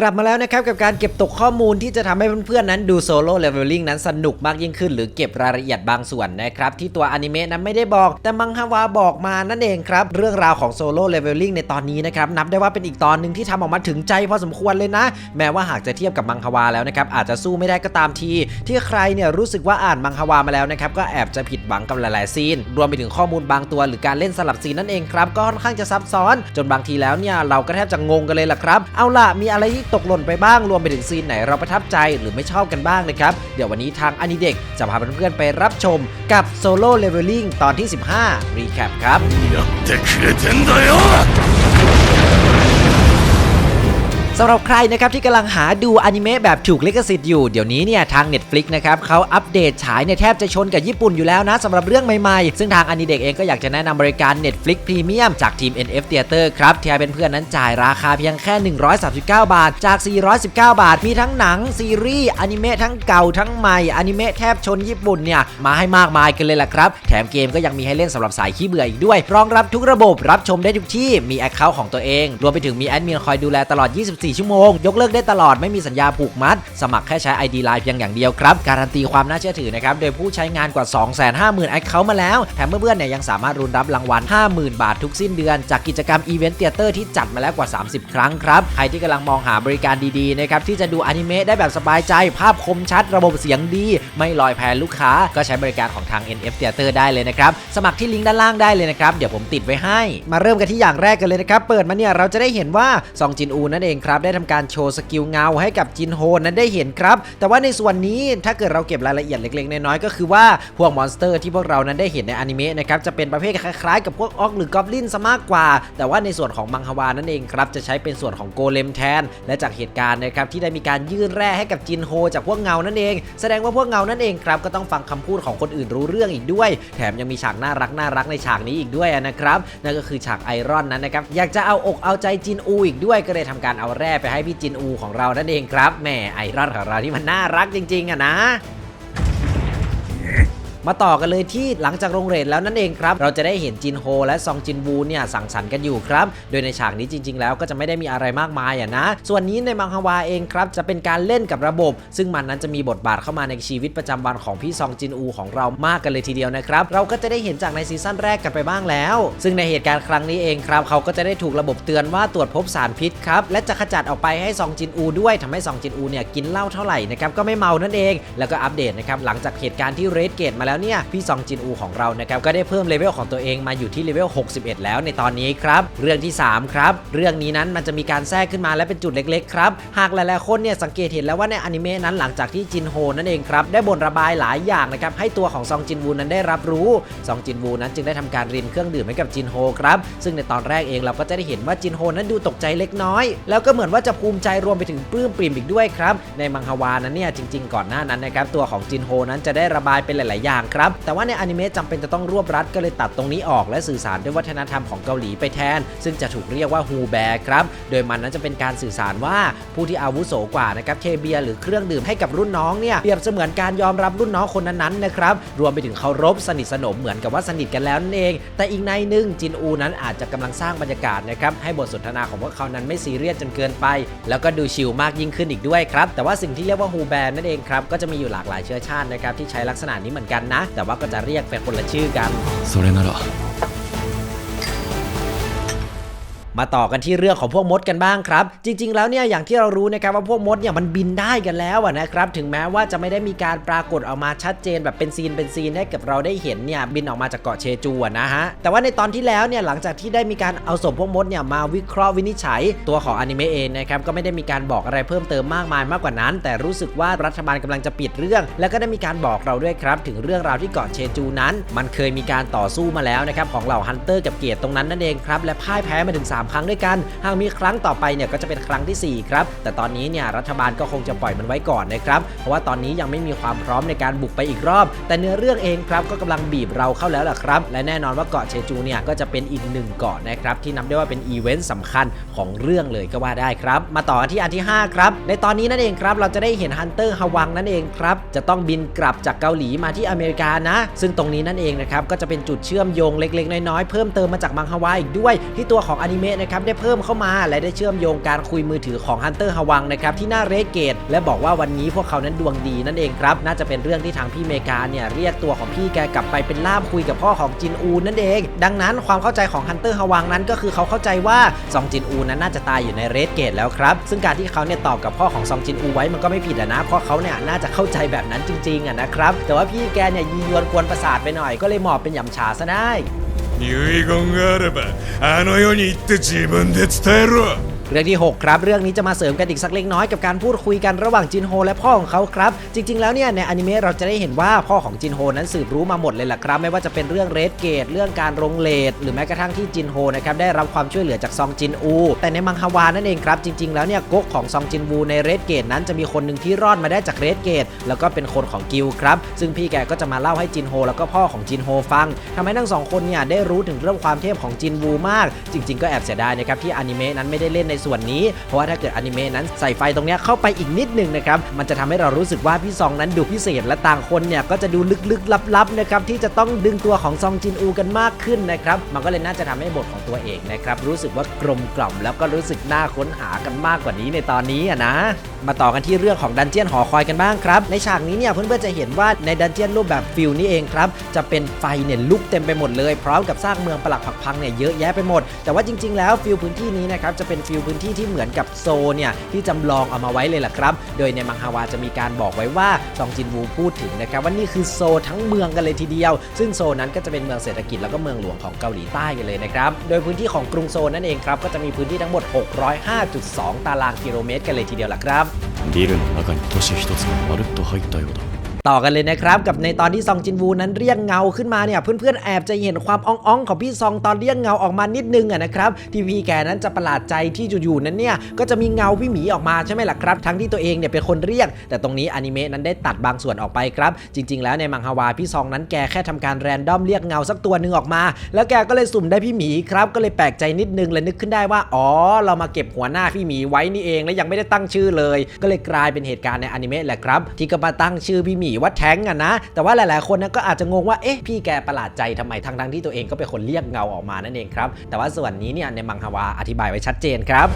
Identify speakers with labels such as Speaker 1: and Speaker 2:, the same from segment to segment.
Speaker 1: กลับมาแล้วนะครับกับการเก็บตกข้อมูลที่จะทำให้เพื่อนๆนั้นดูโซโล่เลเวลลิ่งนั้นสนุกมากยิ่งขึ้น หรือเก็บรายละเอียดบางส่วนนะครับ ที่ตัวอนิเมะนั้นไม่ได้บอก แต่มังฮวาบอกมานั่นเองครับ เรื่องราวของโซโล่เลเวลลิ่งในตอนนี้นะครับ นับได้ว่าเป็นอีกตอนหนึ่งที่ทำออกมาถึงใจพอสมควรเลยนะ แม้ว่าหากจะเทียบกับมังฮวาแล้วนะครับ อาจจะสู้ไม่ได้ก็ตามที ที่ใครเนี่ยรู้สึกว่าอ่านมังฮวามาแล้วนะครับก็แอบจะผิดหวังกับหลายๆซีน รวมไปถึงข้อมูลบางตัว หรือการเล่นสลับซีนนั่นเองครับก็ค่อนข้างจะซับซ้อน จนบางทีแล้วเนี่ยเราก็แทบจะงงกันเลยล่ะครับเอาล่ะมีอะไรที่ตกหล่นไปบ้างรวมไปถึงซีนไหนเราประทับใจหรือไม่ชอบกันบ้างนะครับ เดี๋ยววันนี้ทางอนิเด็กจะพาเพื่อนๆไปรับชมกับโซโล่เลเวลลิ่งตอนที่ 15 รีแคปครับำหรับใครนะครับที่กำลังหาดูอนิเมะแบบถูกลิขสิทธิ์อยู่เดี๋ยวนี้เนี่ยทาง Netflix นะครับเขาอัปเดตฉายเนี่ยแทบจะชนกับญี่ปุ่นอยู่แล้วนะสำหรับเรื่องใหม่ๆ ซึ่งทางอนิเด็กเองก็อยากจะแนะนำบริการ Netflix Premium จากทีม NF Theater ครับที่เป็นเพื่อนนั้นจ่ายราคาเพียงแค่ 139 บาท จาก 419 บาท มีทั้งหนังซีรีส์อนิเมะทั้งเก่าทั้งใหม่อนิเมะแทบชนญี่ปุ่นเนี่ยมาให้มากมายกันเลยล่ะครับ แถมเกมก็ยังมีให้เล่นสำหรับสายขี้เบื่ออีกด้วย รองรับทุกระบบรับชมได้ทุกที่มีแอคเคาท์ของตัวเอง รวมไปถึงมีแอดมินคอยดูแลตลอด 24ชั่วโมง ยกเลิกได้ตลอดไม่มีสัญญาผูกมัด สมัครแค่ใช้ ID Line เพียงอย่างเดียวครับ การันตีความน่าเชื่อถือนะครับ โดยผู้ใช้งานกว่า 250,000แอคเคาท์มาแล้ว แถมเพื่อนๆเนี่ยยังสามารถรุนรับรางวัล 50,000 บาททุกสิ้นเดือน จากกิจกรรมอีเวนต์เตียเตอร์ที่จัดมาแล้วกว่า 30 ครั้งครับใครที่กำลังมองหาบริการดีๆนะครับที่จะดูอนิเมะได้แบบสบายใจภาพคมชัดระบบเสียงดี ไม่ลอยแพนลูกค้า ก็ใช้บริการของทาง NF Theater ได้เลยนะครับสมัครที่ลิงก์ด้านล่างได้เลยนะครับเดี๋ยวผมติดไว้ให้ มาเริ่มกันที่อย่างแรกกันเลยนะครับเปิดมาเนี่ยเราจะได้เห็นว่าซองจินอูนั่นเองครับได้ทำการโชว์สกิลเงาให้กับจินโฮนั้นได้เห็นครับ แต่ว่าในส่วนนี้ถ้าเกิดเราเก็บรายละเอียดเล็กๆน้อยๆก็คือว่าพวกมอนสเตอร์ที่พวกเรานั้นได้เห็นในอนิเมะนะครับจะเป็นประเภทคล้ายๆกับพวกออกหรือกอบลินซะมากกว่า แต่ว่าในส่วนของมังฮวานั่นเองครับจะใช้เป็นส่วนของโกเลมแทน และจากเหตุการณ์นะครับที่ได้มีการยื่นแร่ให้กับจินโฮจากพวกเงานั่นเอง แสดงว่าพวกเงานั่นเองครับก็ต้องฟังคำพูดของคนอื่นรู้เรื่องอีกด้วย แถมยังมีฉากน่ารักน่ารักในฉากนี้อีกด้วยนะครับนั่นก็คือฉากไอรอนนั้นนะครับอยากจะเอาอกเอาใจจินอูอีกด้วยก็เลยทำการเอาแร่ไปให้พี่จินอูของเรานั่นเองครับแหมไอรอนของเราที่มันน่ารักจริงๆอะนะ มาต่อกันเลยที่หลังจากโรงเรทแล้วนั่นเองครับ เราจะได้เห็นจินโฮและซองจินบูเนี่ยสังสรรค์กันอยู่ครับ โดยในฉากนี้จริง ๆ แล้วก็จะไม่ได้มีอะไรมากมายอะนะ ส่วนนี้ในมังฮวาเองครับจะเป็นการเล่นกับระบบ ซึ่งมันนั้นจะมีบทบาทเข้ามาในชีวิตประจำวันของพี่ซองจินอูของเรามากกันเลยทีเดียวนะครับ เราก็จะได้เห็นจากในซีซั่นแรกกันไปบ้างแล้ว ซึ่งในเหตุการณ์ครั้งนี้เองครับเขาก็จะได้ถูกระบบเตือนว่าตรวจพบสารพิษครับและจะขจัดออกไปให้ซองจินอูด้วยทำให้ซองจินอูเนี่ยกินเหล้าเท่าไหร่นะครับก็ไม่เมานั่นเอง แล้วก็อัปเดตนะครับหลังจากเหตุการณ์ที่เรดเกตมาแล้วแล้วเนี่ยพี่ซองจินอูของเรานะครับก็ได้เพิ่มเลเวลของตัวเองมาอยู่ที่เลเวล 61 แล้วในตอนนี้ครับเรื่องที่ 3 ครับ เรื่องนี้นั้นมันจะมีการแทรกขึ้นมาและเป็นจุดเล็กๆครับหากหลายๆคนเนี่ยสังเกตเห็นแล้วว่าในอนิเมะนั้นหลังจากที่จินโฮนั่นเองครับได้บ่นระบายหลายอย่างนะครับให้ตัวของซองจินวูนั้นได้รับรู้ซองจินวูนั้นจึงได้ทำการรินเครื่องดื่มให้กับจินโฮครับซึ่งในตอนแรกเองเราก็จะได้เห็นว่าจินโฮนั้นดูตกใจเล็กน้อย แล้วก็เหมือนว่าจะภูมิใจรวมไปถึงปลื้มปริ่มอีกด้วยครับในมังฮวานั้นเนี่ยจริง ๆ ก่อนหน้านั้นนะครับตัวของจินโฮนั้นจะได้ระบายเป็นหลาย ๆ อย่างครับ แต่ว่าในอนิเมะจำเป็นจะต้องรวบรัดก็เลยตัดตรงนี้ออกและสื่อสารด้วยวัฒนธรรมของเกาหลีไปแทน ซึ่งจะถูกเรียกว่าฮูแบร์ครับ โดยมันนั้นจะเป็นการสื่อสารว่าผู้ที่อาวุโสกว่านะครับเทเบียหรือเครื่องดื่มให้กับรุ่นน้องเนี่ยเปรียบเสมือนการยอมรับรุ่นน้องคนนั้นๆนะครับรวมไปถึงเคารพสนิทสนมเหมือนกับว่าสนิทกันแล้วนั่นเอง แต่อีกในหนึ่งจินอูนั้นอาจจะกำลังสร้างบรรยากาศนะครับให้บทสนทนาของพวกเขานั้นไม่ซีเรียสจนเกินไป แล้วก็ดูชิลมากยิ่งขึ้นอีกด้วยครับแต่ว่าสิ่งที่เรียกว่าฮูแบร์นั่นเองครับก็จะมีอยู่หลากหลายเชื้อชาตินะครับที่ใช้ลักษณะนี้เหมือนกันนะ แต่ว่าก็จะเรียกเป็นคนละชื่อกัน มาต่อกันที่เรื่องของพวกมดกันบ้างครับ จริง ๆ แล้วเนี่ยอย่างที่เรารู้นะครับว่าพวกมดเนี่ยมันบินได้กันแล้วนะครับถึงแม้ว่าจะไม่ได้มีการปรากฏออกมาชัดเจนแบบเป็นซีนเป็นซีนให้กับเราได้เห็นเนี่ยบินออกมาจากเกาะเชจูนะฮะแต่ว่าในตอนที่แล้วเนี่ยหลังจากที่ได้มีการเอาศพพวกมดเนี่ยมาวิเคราะห์วินิจฉัยตัวของอนิเมะเองนะครับก็ไม่ได้มีการบอกอะไรเพิ่มเติมมากมายมากกว่านั้น แต่รู้สึกว่ารัฐบาลกำลังจะปิดเรื่อง แล้วก็ได้มีการบอกเราด้วยครับ ถึงเรื่องราวที่เกาะเชจูนั้น มันเคยมีการต่อสู้มาแล้วนะครับของเหล่าฮันเตอร์กับเกียรติตรงนั้นนั่นเองครับและพ่ายแพ้มาถึงสามครั้งด้วยกัน หากมีครั้งต่อไปเนี่ยก็จะเป็นครั้งทีสี่ 4 ครับ แต่ตอนนี้เนี่ยรัฐบาลก็คงจะปล่อยมันไว้ก่อนนะครับ เพราะว่าตอนนี้ยังไม่มีความพร้อมในการบุกไปอีกรอบ แต่เนื้อเรื่องเองครับก็กำลังบีบเราเข้าแล้วล่ะครับ และแน่นอนว่าเกาะเชจูเนี่ยก็จะเป็นอีกหนึ่งเกาะนะครับที่นับได้ว่าเป็นอีเวนต์สำคัญของเรื่องเลยก็ว่าได้ครับ มาต่อกันที่อันที่ 5 ครับ ในตอนนี้นั่นเองครับ เราจะได้เห็นฮันเตอร์ฮวังนั่นเองครับ จะต้องบินกลับจากเกาหลีมาที่อเมริกานะ ซึ่งตรงนี้นั่นเองนะครับ ก็จะเป็นจุดเชื่อมโยงเล็กๆ น้อยๆ เพิ่มเติมมาจากมังฮวาอีกด้วย ที่ตัวของอนิเมะะนะครับได้เพิ่มเข้ามาและได้เชื่อมโยงการคุยมือถือของฮันเตอร์ฮวังนะครับที่หน้าเรดเกตและบอกว่าวันนี้พวกเขานั้นดวงดีนั่นเองครับน่าจะเป็นเรื่องที่ทางพี่เมกาเนี่ยเรียกตัวของพี่แกกลับไปเป็นล่ามคุยกับพ่อของจินอูนั่นเอง ดังนั้นความเข้าใจของฮันเตอร์ฮวังนั้นก็คือเขาเข้าใจว่าซองจินอูนั้นน่าจะตายอยู่ในเรดเกตแล้วครับซึ่งการที่เขาเนี่ยตอบกับพ่อของซองจินอูไว้มันก็ไม่ผิดนะเพราะเขาเนี่ยน่าจะเข้าใจแบบนั้นจริงๆอะนะครับแต่ว่าพี่แกเนี่ยยียวนกวนประสาทไปหน่อยก็เลยหมอบเป็นหยำฉาซะได้
Speaker 2: 遺言があればあの世に行って自分で伝えろ。
Speaker 1: เรื่องที่ 6 ครับ เรื่องนี้จะมาเสริมกันอีกสักเล็กน้อยกับการพูดคุยกันระหว่างจินโฮและพ่อของเขาครับ จริง ๆ แล้วเนี่ยในอนิเมะเราจะได้เห็นว่าพ่อของจินโฮนั้นสืบรู้มาหมดเลยล่ะครับ ไม่ว่าจะเป็นเรื่องเรดเกตเรื่องการลงเลดหรือแม้กระทั่งที่จินโฮนะครับได้รับความช่วยเหลือจากซองจินอู แต่ในมังฮวานั่นเองครับจริง ๆ แล้วเนี่ยก๊กของซองจินวูในเรดเกตนั้นจะมีคนหนึ่งที่รอดมาได้จากเรดเกตแล้วก็เป็นคนของกิลครับซึ่งพี่แกก็จะมาเล่าให้จินโฮแล้วก็พ่อของจินโฮฟังทำให้ทั้งสองคนเนี่ยได้รู้ถึงเรื่องความเทพของจินวูมาก จริง ๆ ก็แอบเสียดายนะครับที่อนิเมะนั้นไม่ได้เล่นในส่วนนี้ เพราะว่าถ้าเกิดอนิเมะนั้นใส่ไฟตรงนี้เข้าไปอีกนิดหนึ่งนะครับ มันจะทำให้เรารู้สึกว่าพี่ซองนั้นดูพิเศษ และต่างคนเนี่ยก็จะดูลึกๆลับๆนะครับที่จะต้องดึงตัวของซองจินอูกันมากขึ้นนะครับ มันก็เลยน่าจะทำให้บทของตัวเอกนะครับรู้สึกว่ากลมกล่อมแล้วก็รู้สึกน่าค้นหากันมากกว่านี้ในตอนนี้นะ มาต่อกันที่เรื่องของดันเจียนหอคอยกันบ้างครับ ในฉากนี้เนี่ยเพื่อนๆจะเห็นว่าในดันเจียนรูปแบบฟิลนี่เองครับจะเป็นไฟเนี่ยลุกเต็มไปหมดเลยพร้อมกับสร้างเมืองปลักผักพังเนี่ยเยอะแยะไปหมด แต่ว่าจริง ๆ แล้วฟิลพื้นที่นี้นะครับจะเป็นฟิลพื้นที่ที่เหมือนกับโซเนี่ยที่จำลองเอามาไว้เลยล่ะครับ โดยในมังฮวาจะมีการบอกไว้ว่าซองจินวูพูดถึงนะครับว่านี่คือโซทั้งเมืองกันเลยทีเดียว ซึ่งโซนั้นก็จะเป็นเมืองเศรษฐกิจแล้วก็เมืองหลวงของเกาหลีใต้กันเลยนะครับ โดยพื้นที่ของกรุงโซนั่นเองครับก็จะมีพื้นที่ทั้งหมด 605.2 ตารางกิโลเมตรกันเลยทีเดียวล่ะครับ
Speaker 2: ビルの中に都市一つがまるっと入ったようだ
Speaker 1: ต่อกันเลยนะครับ กับในตอนที่ซองจินวูนั้นเรียกเงาขึ้นมาเนี่ย เพื่อนๆแอบจะเห็นความอ่องๆของพี่ซองตอนเรียกเงาออกมานิดนึงอะนะครับที่พี่แกนั้นจะประหลาดใจที่อยู่ๆนั้นเนี่ยก็จะมีเงาพี่หมีออกมาใช่ไหมล่ะครับ ทั้งที่ตัวเองเนี่ยเป็นคนเรียก แต่ตรงนี้อนิเมะนั้นได้ตัดบางส่วนออกไปครับจริง ๆ แล้วในมังฮวาพี่ซองนั้นแกแค่ทำการแรนดอมเรียกเงาสักตัวหนึ่งออกมา แล้วแกก็เลยสุ่มได้พี่หมีครับก็เลยแปลกใจนิดนึงเลยนึกขึ้นได้ว่าอ๋อเรามาเก็บหัวหน้าพี่หมีไว้นี่เองและยังไม่ได้ตั้งชื่อเลย ก็เลยกลายเป็นเหตุการณ์ในอนิเมะแหละครับที่ก็มาตั้งชื่อพี่หมีว่าแท้งอะนะ แต่ว่าหลายๆ คนนะก็อาจจะงงว่าเอ๊ะพี่แกประหลาดใจทำไมทั้งทั้งที่ตัวเองก็เป็นคนเรียกเงาออกมานั่นเองครับแต่ว่าส่วนนี้เนี่ยในมังฮวาอธิบายไว้ชัดเจนครับ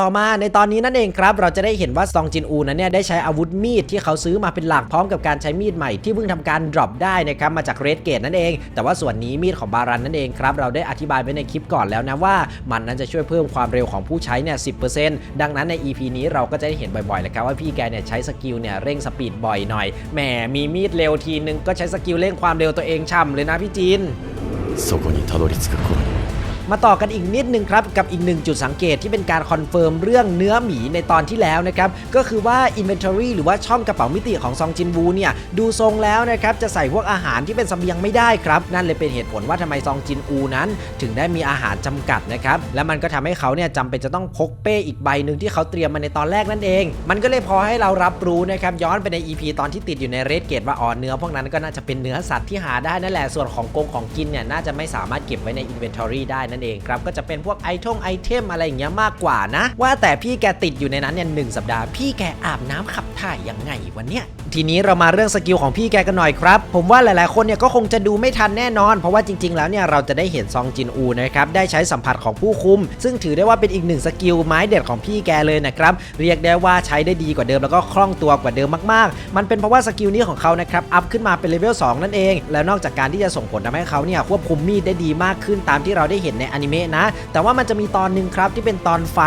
Speaker 1: ต่อมาในตอนนี้นั่นเองครับ เราจะได้เห็นว่าซองจินอูนั้นเนี่ยได้ใช้อาวุธมีดที่เขาซื้อมาเป็นหลักพร้อมกับการใช้มีดใหม่ที่เพิ่งทำการ drop ได้นะครับมาจากเรดเกตนั่นเอง แต่ว่าส่วนนี้มีดของบารันนั่นเองครับเราได้อธิบายไว้ในคลิปก่อนแล้วนะว่า มันนั้นจะช่วยเพิ่มความเร็วของผู้ใช้เนี่ย10%ดังนั้นใน EP นี้เราก็จะได้เห็นบ่อยๆเลยครับว่าพี่แกเนี่ยใช้สกิลเนี่ยเร่งสปีดบ่อยหน่อยแหมมีมีดเร็วทีนึงก็ใช้สกิลเร่งความเร็วตัวเองช่ำเลยนะพี่จีน
Speaker 2: そこにたどり着く頃に
Speaker 1: มาต่อกันอีกนิดนึงครับกับอีกหนึ่งจุดสังเกตที่เป็นการคอนเฟิร์มเรื่องเนื้อหมีในตอนที่แล้วนะครับก็คือว่า Inventory หรือว่าช่องกระเป๋ามิติของซองจินวูเนี่ยดูทรงแล้วนะครับจะใส่พวกอาหารที่เป็นสเสบียงไม่ได้ครับนั่นเลยเป็นเหตุผลว่าทำไมซองจินอูนั้น ถึงได้มีอาหารจำกัดนะครับและมันก็ทำให้เขาเนี่ยจำเป็นจะต้องพกเป้อีกใบหนึ่งที่เขาเตรียมมาในตอนแรกนั่นเอง มันก็เลยพอให้เรารับรู้นะครับย้อนไปใน EP ตอนที่ติดอยู่ในเรดเกตว่าอ๋อเนื้อพวกนั้นก็น่าจะเป็นเนื้อสัตว์ที่หาได้นั่นแหละส่วนของกงของกินเนี่ยน่าจะไม่สามารถเก็บไว้ใน Inventory ได้นั่นเองครับก็จะเป็นพวกไอทงไอเทมอะไรอย่างเงี้ยมากกว่านะ ว่าแต่พี่แกติดอยู่ในนั้นเนี่ยหนึ่งสัปดาห์พี่แกอาบน้ำขับถ่ายยังไงวันเนี้ย ทีนี้เรามาเรื่องสกิลของพี่แกกันหน่อยครับ ผมว่าหลายๆคนเนี่ยก็คงจะดูไม่ทันแน่นอน เพราะว่าจริง ๆ แล้วเนี่ยเราจะได้เห็นซองจินอูนะครับได้ใช้สัมผัสของผู้คุม ซึ่งถือได้ว่าเป็นอีกหนึ่งสกิลไม้เด็ดของพี่แกเลยนะครับเรียกได้ว่าใช้ได้ดีกว่าเดิมแล้วก็คล่องตัวกว่าเดิมมากๆ มันเป็นเพราะว่าสกิลนี้ของเขานะครับอัพขึ้นมาเป็นเลเวล2นั่นเอง แล้วนอกจากการที่จะส่งผลทำให้เขาเนี่ยควบคุมมีดได้ดีมากขึ้นตามที่เราได้เห็นในอนิเมะนะแต่ว่ามันจะมีตอนหนึ่งครับที่เป็นตอนไฟ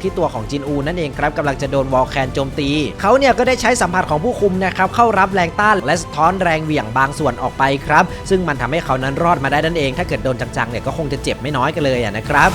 Speaker 1: ที่ตัวของจินอูนั่นเองครับกำลังจะโดนวอลแคนโจมตีเขาเนี่ยก็ได้ใช้สัมผัสของผู้คุมนะครับเข้ารับแรงต้านและสะท้อนแรงเหวี่ยงบางส่วนออกไปครับซึ่งมันทำให้เขานั้นรอดมาได้นั่นเอง ถ้าเกิดโดนจังๆเนี่ยก็คงจะเจ็บไม่น้อยกันเลยนะครับ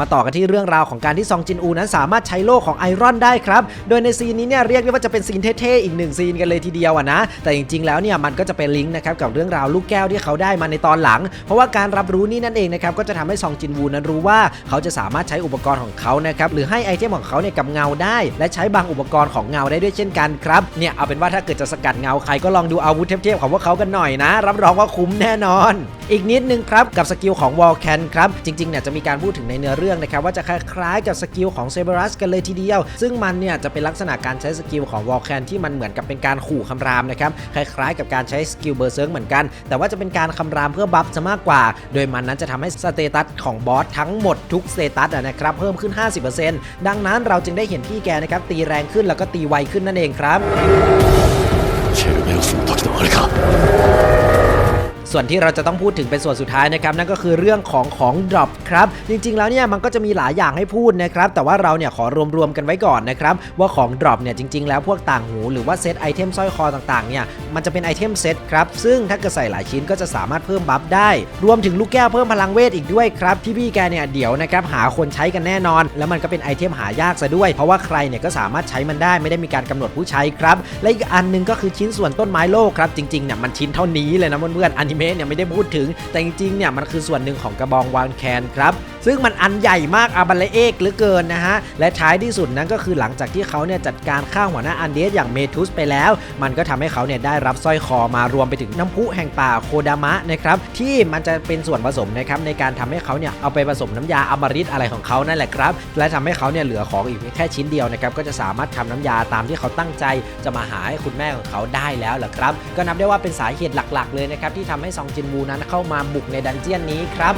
Speaker 1: มาต่อกันที่เรื่องราวของการที่ซองจินอูนั้นสามารถใช้โล่ของไอรอนได้ครับ โดยในซีนนี้เนี่ยเรียกได้ว่าจะเป็นซีนเท่ๆอีกหนึ่งซีนกันเลยทีเดียวอะนะ แต่จริงๆแล้วเนี่ยมันก็จะเป็นลิงก์นะครับกับเรื่องราวลูกแก้วที่เขาได้มาในตอนหลัง เพราะว่าการรับรู้นี่นั่นเองนะครับก็จะทำให้ซองจินวูนั้นรู้ว่าเขาจะสามารถใช้อุปกรณ์ของเขานะครับหรือให้ไอเทมของเขาเนี่ยกับเงาได้ และใช้บางอุปกรณ์ของเงาได้ด้วยเช่นกันครับเนี่ยเอาเป็นว่าถ้าเกิดจะสกัดเงาใครก็ลองดูอาวุธเทพๆของพวกเขากันหน่อยนะ รับรองว่าคุ้มแน่นอน อีกนิดนึงครับกับสกิลของวอลแคนครับจริงๆเนี่ยจะมีการพูดถึงในเนื้อเรื่องรื่องนะครับว่าจะคล้ายๆกับสกิลของเซเบรัสกันเลยทีเดียว ซึ่งมันเนี่ยจะเป็นลักษณะการใช้สกิลของวอลแคนที่มันเหมือนกับเป็นการขู่คำรามนะครับคล้ายๆ กับการใช้สกิลเบอร์เซิร์กเหมือนกัน แต่ว่าจะเป็นการคำรามเพื่อบัฟซะมากกว่า โดยมันนั้นจะทำให้สเตตัสของบอสทั้งหมดทุกสเตตัสนะครับเพิ่มขึ้น 50%ดังนั้นเราจึงได้เห็นพี่แกนะครับตีแรงขึ้นแล้วก็ตีไวขึ้นนั่นเองครับ ส่วนที่เราจะต้องพูดถึงเป็นส่วนสุดท้ายนะครับนั่นก็คือเรื่องของของดรอปครับจริง ๆ แล้วเนี่ยมันก็จะมีหลายอย่างให้พูดนะครับแต่ว่าเราเนี่ยขอรวมๆกันไว้ก่อนนะครับว่าของดรอปเนี่ยจริง ๆ แล้วพวกต่างหูหรือว่าเซตไอเทมสร้อยคอต่างๆเนี่ยมันจะเป็นไอเทมเซตครับซึ่งถ้าเกิดใส่หลายชิ้นก็จะสามารถเพิ่มบัฟได้ รวมถึงลูกแก้วเพิ่มพลังเวทอีกด้วยครับที่พี่แกเนี่ยเดี๋ยวนะครับหาคนใช้กันแน่นอน แล้วมันก็เป็นไอเทมหายากซะด้วย เพราะว่าใครเนี่ยก็สามารถใช้มันได้ไม่ได้มีการกำหนดผู้ใช้ครับและอีกอันนึงก็คือชิ้นส่วนต้นไม้โลกครับจริงๆเนี่ยมันชิ้นเท่านี้เลยนะเพื่อนๆอนิเมะเนี่ยไม่ได้พูดถึง แต่จริงๆเนี่ยมันคือส่วนหนึ่งของกระบองวานแคนครับ ซึ่งมันอันใหญ่มากอาบันเลเอกเหลือเกินนะฮะ และท้ายที่สุดนั้นก็คือหลังจากที่เขาเนี่ยจัดการฆ่าหัวหน้าอันเดสอย่างเมทุสไปแล้ว มันก็ทำให้เขาเนี่ยได้รับสร้อยคอมารวมไปถึงน้ำพุแห่งป่าโคดามะนะครับที่มันจะเป็นส่วนผสมนะครับในการทำให้เขาเนี่ยเอาไปผสมน้ำยาอมฤตอะไรของเขานั่นแหละครับและทำให้เขาเนี่ยเหลือของอีกแค่ชิ้นเดียวนะครับก็จะสามารถทำน้ำยาตามที่เขาตั้งใจจะมาหาให้คุณแม่ของเขาได้แล้วแหละครับ ก็นับได้ว่าเป็นสาเหตุหลักๆ เลยนะครับที่ทำให้ให้ซองจินวูนั้นเข้ามาบุกในดันเจียนนี้ครับ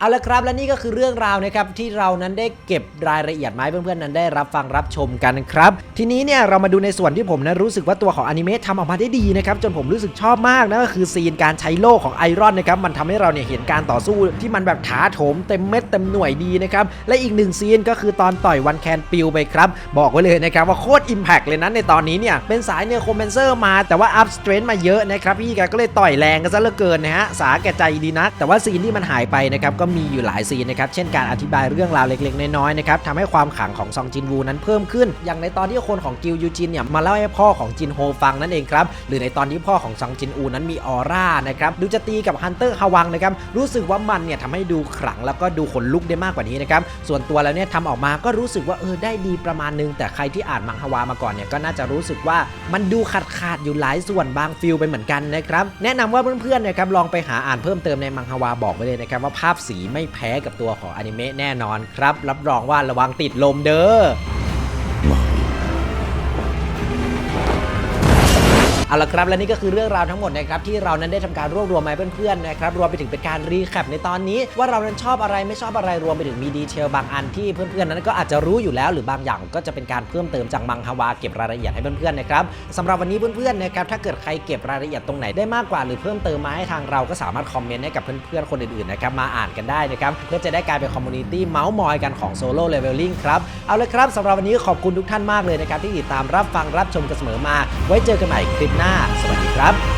Speaker 1: เอาละครับและนี่ก็คือเรื่องราวนะครับที่เรานั้นได้เก็บรายละเอียดมาให้เพื่อนๆนั้นได้รับฟังรับชมกันครับทีนี้เนี่ยเรามาดูในส่วนที่ผมนั้นรู้สึกว่าตัวของอนิเมะทำออกมาได้ดีนะครับจนผมรู้สึกชอบมากนั่นก็คือซีนการใช้โล่ของไอรอนนะครับมันทำให้เราเนี่ยเห็นการต่อสู้ที่มันแบบถาโถมเต็มเม็ดเต็มหน่วยดีนะครับและอีกหนึ่งซีนก็คือตอนต่อยวันแคนปิวไปครับบอกไว้เลยนะครับว่าโคตรอิมแพกเลยนะในตอนนี้เนี่ยเป็นสายเนโคอมเมนเซอร์มาแต่ว่าอัพสเตรนมาเยอะนะครับพี่แกก็เลยต่อยแรงกันซะเหลือเกินนะฮะสาแก่ใจดีนักแต่ว่าซีนที่มันหายไปนะครับก็มีอยู่หลายซีนนะครับเช่นการอธิบายเรื่องราวเล็กๆ น้อยๆนะครับทำให้ความขลังของซองจินวูนั้นเพิ่มขึ้น อย่างในตอนที่คนของกิลยูจินเนี่ยมาเล่าให้พ่อของจินโฮฟังนั่นเองครับหรือในตอนที่พ่อของซองจินอูนั้นมีออร่านะครับดูจะตีกับฮันเตอร์ฮาวังนะครับรู้สึกว่ามันเนี่ยทำให้ดูขลังแล้วก็ดูขนลุกได้มากกว่านี้นะครับส่วนตัวแล้วเนี่ยทำออกมาก็รู้สึกว่าเออได้ดีประมาณนึง แต่ใครที่อ่านมังฮวามาก่อนเนี่ยก็น่าจะรู้สึกว่ามันดูขาดขาดๆอยู่หลายส่วนบางฟิลไปเหมือนกันนะครับแนะนำว่าเพื่อนๆนะครับลองไปหาอ่านเพิ่มเติมในมังฮวาบอกไว้เลยนะครับว่าภาพสีไม่แพ้กับตัวของอนิเมะแน่นอนครับ รับรองว่าระวังติดลมเด้อ เอาละครับและนี่ก็คือเรื่องราวทั้งหมดนะครับที่เรานั้นได้ทำการรวบรวมมาเพื่อนๆนะครับรวมไปถึงเป็นการรีแคปในตอนนี้ ว่าเรานั้นชอบอะไรไม่ชอบอะไรรวมไปถึงมีดีเทลบางอันที่เพื่อนๆนั้นก็อาจจะรู้อยู่แล้วหรือบางอย่างก็จะเป็นการเพิ่มเติมจากมังฮวาเก็บรายละเอียดให้เพื่อนๆนะครับสำหรับวันนี้เพื่อนๆนะครับถ้าเกิดใครเก็บรายละเอียดตรงไหนได้มากกว่า หรือเพิ่มเติมมาให้ทางเราก็สามารถคอมเมนต์ให้กับเพื่อนๆคนอื่นๆนะครับมาอ่านกันได้นะครับเพื่อจะได้กลายเป็นคอมมูนิตี้เมาส์มอยกันของโซโล่เลเวลลิ่งครับเอาละครับสำหรับวันนี้ขอบคุณทุกท่านมากเลยนะครับที่ติดตามรับฟังรับชมกันเสมอมา ไว้เจอกันใหม่คลิปหน้า สวัสดีครับ